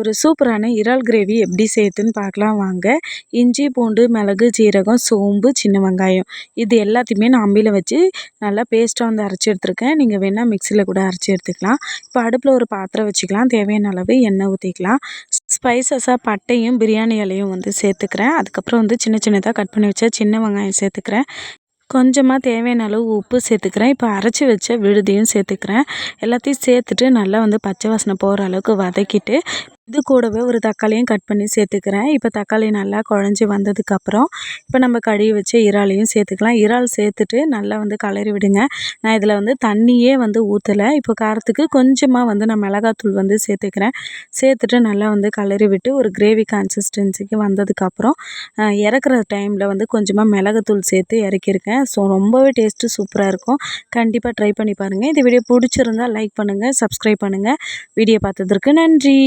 ஒரு சூப்பரான இறால் கிரேவி எப்படி செய்யுதுன்னு பார்க்கலாம் வாங்க. இஞ்சி பூண்டு மிளகு ஜீரகம் சோம்பு சின்ன வெங்காயம். இது எல்லாத்தையுமே நான் அம்பியில் வச்சு நல்லா பேஸ்ட்டாக வந்து அரைச்சி எடுத்துருக்கேன். நீங்கள் வேணால் மிக்சியில் கூட அரைச்சி எடுத்துக்கலாம். இப்போ அடுப்பில் ஒரு பாத்திரம் வச்சுக்கலாம். தேவையான அளவு எண்ணெய் ஊற்றிக்கலாம் ஸ்பைசஸாக பட்டையும் பிரியாணி இலையும் வந்து சேர்த்துக்கிறேன். அதுக்கப்புறம் வந்து சின்ன சின்னதாக கட் பண்ணி வச்ச சின்ன வெங்காயம் சேர்த்துக்கிறேன். கொஞ்சமாக தேவையான அளவு உப்பு சேர்த்துக்கிறேன். இப்போ அரைச்சி வச்ச விழுதியும் சேர்த்துக்கிறேன். எல்லாத்தையும் சேர்த்துட்டு நல்லா வந்து பச்சை வாசனை போகிற அளவுக்கு வதக்கிட்டு இது கூடவே ஒரு தக்காளியும் கட் பண்ணி சேர்த்துக்கிறேன். இப்போ தக்காளி நல்லா குழஞ்சி வந்ததுக்கப்புறம் இப்போ நம்ம கழுவி வச்ச இறாலையும் சேர்த்துக்கலாம். இறால் சேர்த்துட்டு நல்லா வந்து கலரி விடுங்க. நான் இதில் வந்து தண்ணியே வந்து ஊற்றலை இப்போ காரத்துக்கு கொஞ்சமாக வந்து நான் மிளகாத்தூள் வந்து சேர்த்துக்கிறேன். சேர்த்துட்டு நல்லா வந்து கலரி விட்டு ஒரு கிரேவி கன்சிஸ்டன்சிக்கு வந்ததுக்கப்புறம் இறக்குற டைமில் வந்து கொஞ்சமாக மிளகுத்தூள் சேர்த்து இறக்கியிருக்கேன். ஸோ ரொம்பவே டேஸ்ட்டு சூப்பராக இருக்கும். கண்டிப்பாக ட்ரை பண்ணி பாருங்கள் இந்த வீடியோ பிடிச்சிருந்தால் லைக் பண்ணுங்கள் சப்ஸ்கிரைப் பண்ணுங்கள் வீடியோ பார்த்ததற்கு நன்றி.